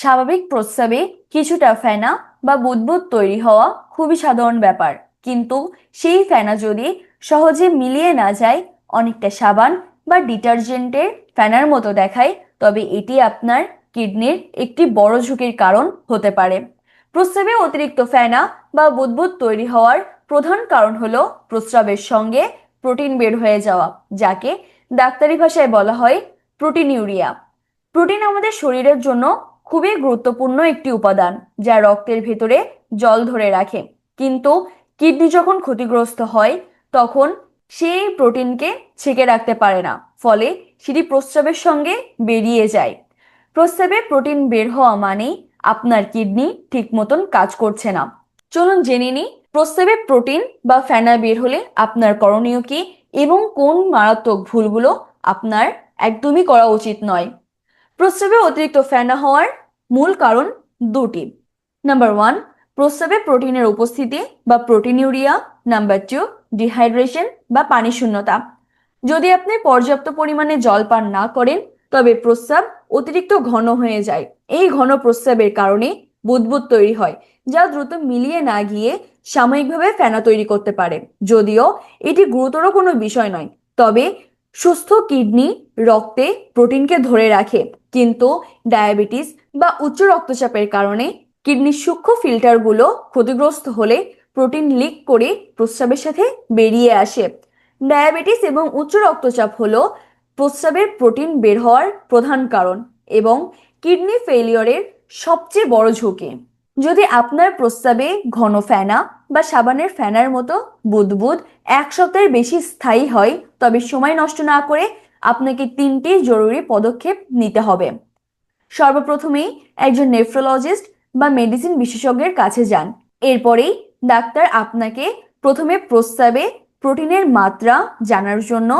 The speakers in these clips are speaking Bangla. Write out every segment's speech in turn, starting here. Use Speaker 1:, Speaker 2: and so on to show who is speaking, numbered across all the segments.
Speaker 1: স্বাভাবিক প্রস্রাবে কিছুটা ফেনা বা বুদবুদ তৈরি হওয়া খুবই সাধারণ ব্যাপার। কিন্তু সেই ফেনা যদি সহজে মিলিয়ে না যায়, অনেকটা সাবান বা ডিটারজেন্টের ফেনার মতো দেখায়, তবে এটি আপনার কিডনির একটি বড় ঝুঁকির কারণ হতে পারে। প্রস্রাবে অতিরিক্ত ফেনা বা বুদবুদ তৈরি হওয়ার প্রধান কারণ হলো প্রস্রাবের সঙ্গে প্রোটিন বের হয়ে যাওয়া, যাকে ডাক্তারি ভাষায় বলা হয় প্রোটিন ইউরিয়া প্রোটিন আমাদের শরীরের জন্য খুবই গুরুত্বপূর্ণ একটি উপাদান যা রক্তের ভেতরে জল ধরে রাখে। কিন্তু কিডনি যখন ক্ষতিগ্রস্ত হয়, তখন সেই প্রোটিনকে ছেঁকে রাখতে পারে না, ফলে সেটি প্রস্রাবের সঙ্গে বেরিয়ে যায়। প্রস্রাবে প্রোটিন বের হওয়া মানেই আপনার কিডনি ঠিক মতন কাজ করছে না। চলুন জেনে নিই, প্রস্রাবে প্রোটিন বা ফেনা বের হলে আপনার করণীয় কি এবং কোন মারাত্মক ভুলগুলো আপনার একদমই করা উচিত নয়। প্রস্রাবে অতিরিক্ত ফেনা হওয়ার মূল কারণ দুটি। নাম্বার ওয়ান প্রস্রাবে প্রোটিনের উপস্থিতি বা প্রোটিনিউরিয়া। নাম্বার টু ডিহাইড্রেশন বা পানি শূন্যতা। যদি আপনি পর্যাপ্ত পরিমাণে জল পান না করেন, তবে প্রস্রাব অতিরিক্ত ঘন হয়ে যায়। এই ঘন প্রস্রাবের কারণে বুদবুদ তৈরি হয়, যা দ্রুত মিলিয়ে না গিয়ে সাময়িকভাবে ফেনা তৈরি করতে পারে। যদিও এটি গুরুতর কোনো বিষয় নয়, তবে সুস্থ কিডনি রক্তে প্রোটিনকে ধরে রাখে, কিন্তু ডায়াবেটিস বা উচ্চ রক্তচাপের কারণে কিডনির সূক্ষ্ম ফিল্টারগুলো ক্ষতিগ্রস্ত হলে প্রোটিন লিক করে প্রস্রাবের সাথে বেরিয়ে আসে। ডায়াবেটিস এবং উচ্চ রক্তচাপ হলো প্রস্রাবের প্রোটিন বের হওয়ার প্রধান কারণ এবং কিডনি ফেলিওরের সবচেয়ে বড় ঝুঁকি। যদি আপনার প্রস্রাবে ঘন ফেনা বা সাবানের ফেনার মতো বুদবুদ এক সপ্তাহের বেশি স্থায়ী হয় তবে সময় নষ্ট না করে আপনাকে তিনটি জরুরি পদক্ষেপ নিতে হবে। সর্বপ্রথমেই একজন নেফ্রোলজিস্ট বা মেডিসিন বিশেষজ্ঞের কাছে যান। এরপরেই ডাক্তার আপনাকে প্রথমে প্রস্রাবে প্রোটিনের মাত্রা জানার জন্য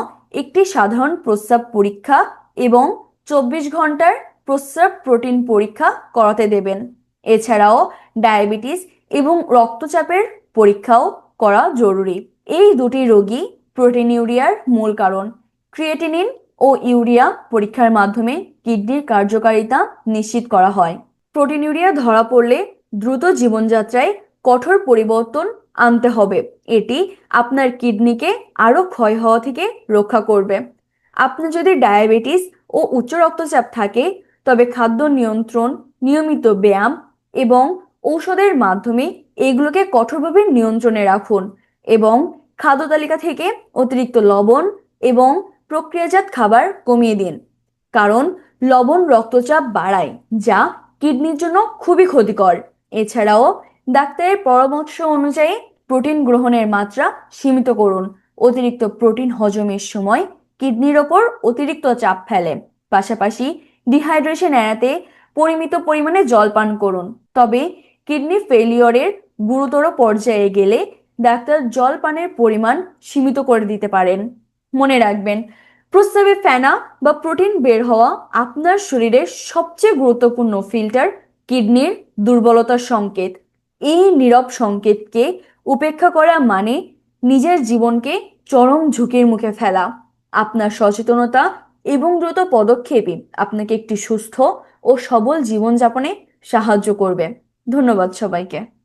Speaker 1: একটি সাধারণ প্রস্রাব পরীক্ষা এবং চব্বিশ ঘণ্টার প্রস্রাব প্রোটিন পরীক্ষা করাতে দেবেন। এছাড়াও ডায়াবেটিস এবং রক্তচাপের পরীক্ষাও করা জরুরি। এই দুটি রোগী প্রোটিনিউরিয়ার মূল কারণ। ক্রিয়েটিনিন ও ইউরিয়া পরীক্ষার মাধ্যমে কিডনির কার্যকারিতা নিশ্চিত করা হয়। প্রোটিন ইউরিয়া ধরা পড়লে দ্রুত জীবনযাত্রায় কঠোর পরিবর্তন আনতে হবে। এটি আপনার কিডনিকে আরও ক্ষয় হওয়া থেকে রক্ষা করবে। আপনার যদি ডায়াবেটিস ও উচ্চ রক্তচাপ থাকে, তবে খাদ্য নিয়ন্ত্রণ, নিয়মিত ব্যায়াম এবং ঔষধের মাধ্যমে এগুলোকে কঠোরভাবে নিয়ন্ত্রণে রাখুন এবং খাদ্য তালিকা থেকে অতিরিক্ত লবণ এবং প্রক্রিয়াজাত খাবার কমিয়ে দিন। কারণ লবণ রক্তচাপ বাড়ায়, যা কিডনির জন্য খুবই ক্ষতিকর। এছাড়াও ডাক্তারের পরামর্শ অনুযায়ী প্রোটিন গ্রহণের মাত্রা সীমিত করুন। অতিরিক্ত প্রোটিন হজমের সময় কিডনির ওপর অতিরিক্ত চাপ ফেলে। পাশাপাশি ডিহাইড্রেশন এড়াতে পরিমিত পরিমাণে জল পান করুন। তবে কিডনি ফেলিওরের গুরুতর পর্যায়ে গেলে ডাক্তার জল পানের পরিমাণ সীমিত করে দিতে পারেন। মনে রাখবেন, প্রস্রাবে ফেনা বা প্রোটিন বের হওয়া আপনার শরীরের সবচেয়ে গুরুত্বপূর্ণ ফিল্টার কিডনির দুর্বলতার সংকেত। এই নীরব সংকেতকে উপেক্ষা করা মানে নিজের জীবনকে চরম ঝুঁকির মুখে ফেলা। আপনার সচেতনতা এবং দ্রুত পদক্ষেপই আপনাকে একটি সুস্থ ও সবল জীবনযাপনে সাহায্য করবে। ধন্যবাদ সবাইকে।